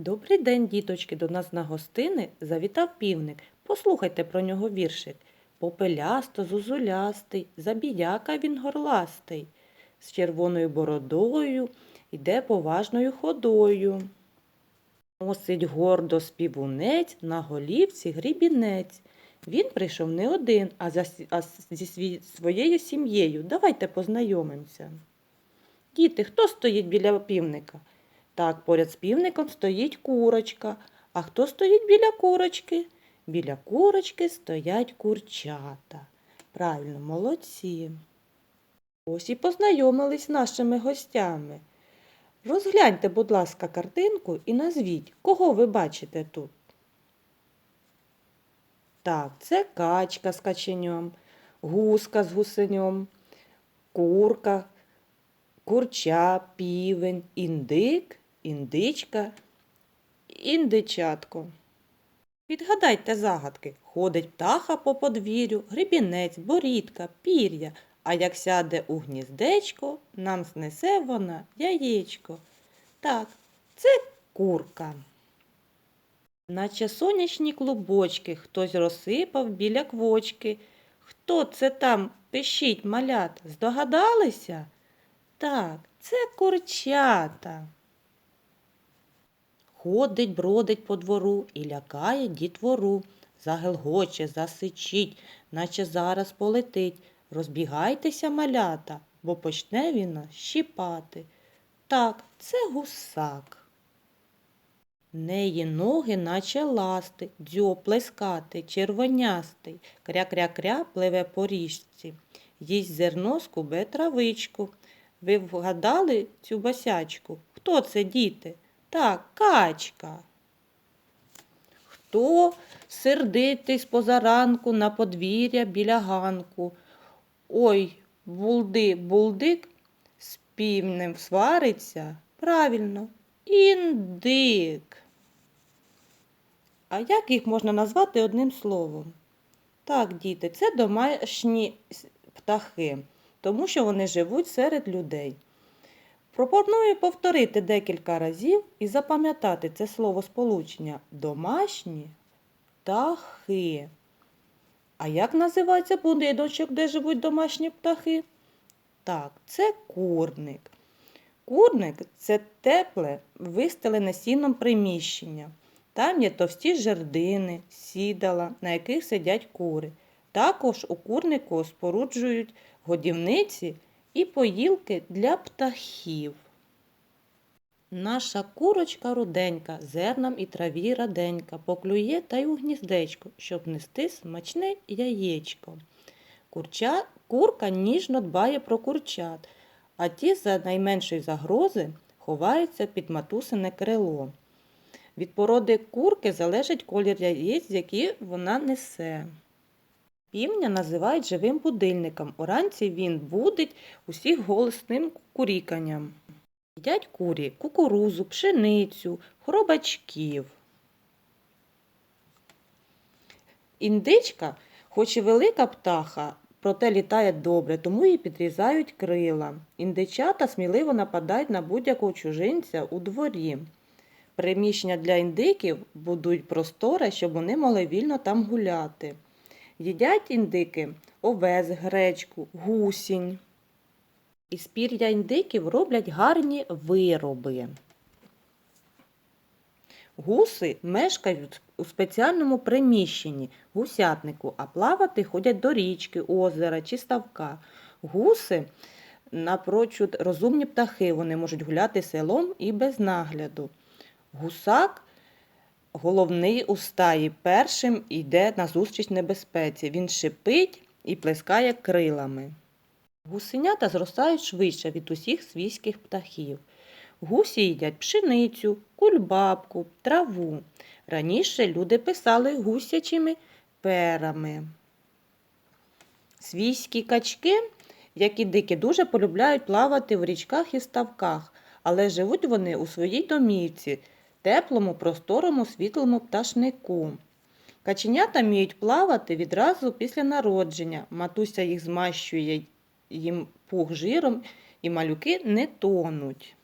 Добрий день, діточки, до нас на гостини завітав півник. Послухайте про нього віршик. Попелясто, зозулястий, забіяка він горластий, з червоною бородою йде поважною ходою. Носить гордо співунець, на голівці грібінець. Він прийшов не один, а, за, а зі своєю сім'єю. Давайте познайомимося. Діти, хто стоїть біля півника? Так, поряд з півником стоїть курочка. А хто стоїть біля курочки? Біля курочки стоять курчата. Правильно, молодці. Ось і познайомились з нашими гостями. Розгляньте, будь ласка, картинку і назвіть, кого ви бачите тут. Так, це качка з каченьом, гуска з гусеньом, курка, курча, півень, індик, індичка, індичатко. Відгадайте загадки. Ходить птаха по подвір'ю, гребінець, борідка, пір'я, а як сяде у гніздечко, нам снесе вона яєчко. Так, це курка. Наче сонячні клубочки хтось розсипав біля квочки. Хто це там пишіть малят? Здогадалися? Так, це курчата. Ходить, бродить по двору і лякає дітвору. Загелгоче, засичить, наче зараз полетить. Розбігайтеся, малята, бо почне він нас щіпати. Так, це гусак. Неї ноги, наче ласти, дзьоб плескати, червонястий, кря-кря-кря пливе по річці. Їсть зерно скубе травичку. Ви вгадали цю басячку? Хто це, діти? Так, качка. Хто сердитий з позаранку на подвір'я біля ганку? Ой, булди, булдик з півнем свариться. Правильно, індик. А як їх можна назвати одним словом? Так, діти, це домашні птахи, тому що вони живуть серед людей. Пропоную повторити декілька разів і запам'ятати це слово сполучення домашні птахи. А як називається будиночок, де живуть домашні птахи? Так, це курник. Курник це тепле, вистелене сіном приміщення. Там є товсті жердини, сідала, на яких сидять кури. Також у курнику споруджують годівниці і поїлки для птахів. Наша курочка руденька, зерном і траві раденька, поклює та й у гніздечко, щоб нести смачне яєчко. Курча, курка ніжно дбає про курчат, а ті за найменшої загрози ховаються під матусине крило. Від породи курки залежить колір яєць, які вона несе. Півня називають живим будильником. Уранці він будить усіх голосним куріканням. Їдять курі кукурузу, пшеницю, хробачків. Індичка, хоч і велика птаха, проте літає добре, тому їй підрізають крила. Індичата сміливо нападають на будь-якого чужинця у дворі. Приміщення для індиків будують просторе, щоб вони могли вільно там гуляти. Їдять індики овес, гречку, гусінь. Із пір'я індиків роблять гарні вироби. Гуси мешкають у спеціальному приміщенні гусятнику, а плавати ходять до річки, озера чи ставка. Гуси напрочуд розумні птахи, вони можуть гуляти селом і без нагляду. Гусак головний у стаї першим йде назустріч небезпеці. Він шипить і плескає крилами. Гусенята зростають швидше від усіх свійських птахів. Гусі їдять пшеницю, кульбабку, траву. Раніше люди писали гусячими перами. Свійські качки, як і дикі, дуже полюбляють плавати в річках і ставках, але живуть вони у своїй домівці, теплому, просторому, світлому пташнику. Каченята вміють плавати відразу після народження. Матуся їх змащує їм пух жиром, і малюки не тонуть.